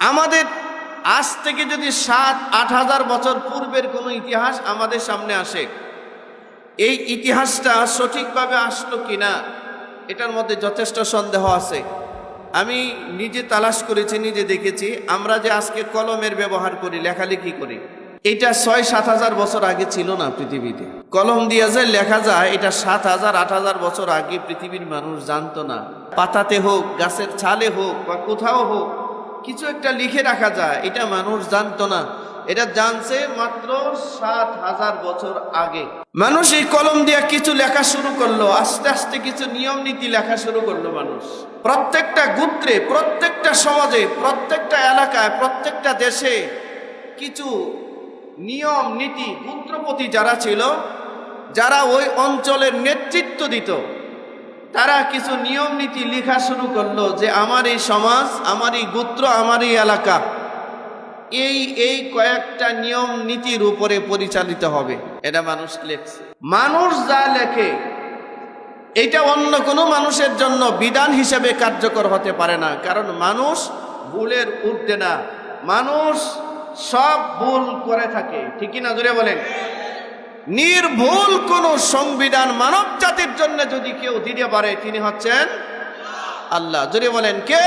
আমাদের আজ থেকে যদি সাত, আট হাজার বছর পূর্বের কোনো ইতিহাস আমাদের সামনে আসে, এই ইতিহাসটা সঠিকভাবে আসলো কিনা, এটার মধ্যে যথেষ্ট সন্দেহ আছে। আমি নিজে তালাশ করেছি, নিজে দেখেছি, আমরা যে আজকে কলমের ব্যবহার করি, লেখালেখি করি, এটা ছয়, সাত হাজার বছর আগে ছিল না পৃথিবীতে। কলম দিয়ে যে লেখা যায়, এটা সাত হাজার, আট হাজার বছর আগে পৃথিবীর মানুষ জানতো না। পাতাতে হোক, গাছের ছালে হোক, বা কোথাও হোক কিছু একটা লিখে রাখা যায়, এটা মানুষ জানতো না। এটা জানছে মাত্র সাত হাজার বছর আগে। মানুষ এই কলম দিয়ে কিছু লেখা শুরু করল, আস্তে আস্তে কিছু নিয়ম নীতি লেখা শুরু করল মানুষ। প্রত্যেকটা গোত্রে, প্রত্যেকটা সমাজে, প্রত্যেকটা এলাকায়, প্রত্যেকটা দেশে কিছু নিয়ম নীতি পুত্রপতি যারা ছিল, যারা ওই অঞ্চলের নেতৃত্ব দিত। তারা কিছু নিয়ম নীতি লেখা শুরু করল যে আমার এই সমাজ, আমার এই গোত্র, আমার এই এলাকা, এই এই কয়েকটা নিয়ম নীতির উপরে পরিচালিত হবে। এটা মানুষ লেখছে। মানুষ যা লেখে এটা অন্য কোনো মানুষের জন্য বিধান হিসেবে কার্যকর হতে পারে না। কারণ মানুষ ভুলের ঊর্ধ্বে না। মানুষ সব ভুল করে থাকে। ঠিকই না? জুড়ে বলেন। নির্ভুল কোন সংবিধান মানব জাতির জন্য যদি কেউ দিতে পারে, তিনি হচ্ছেন আল্লাহ। যদি বলেন কে?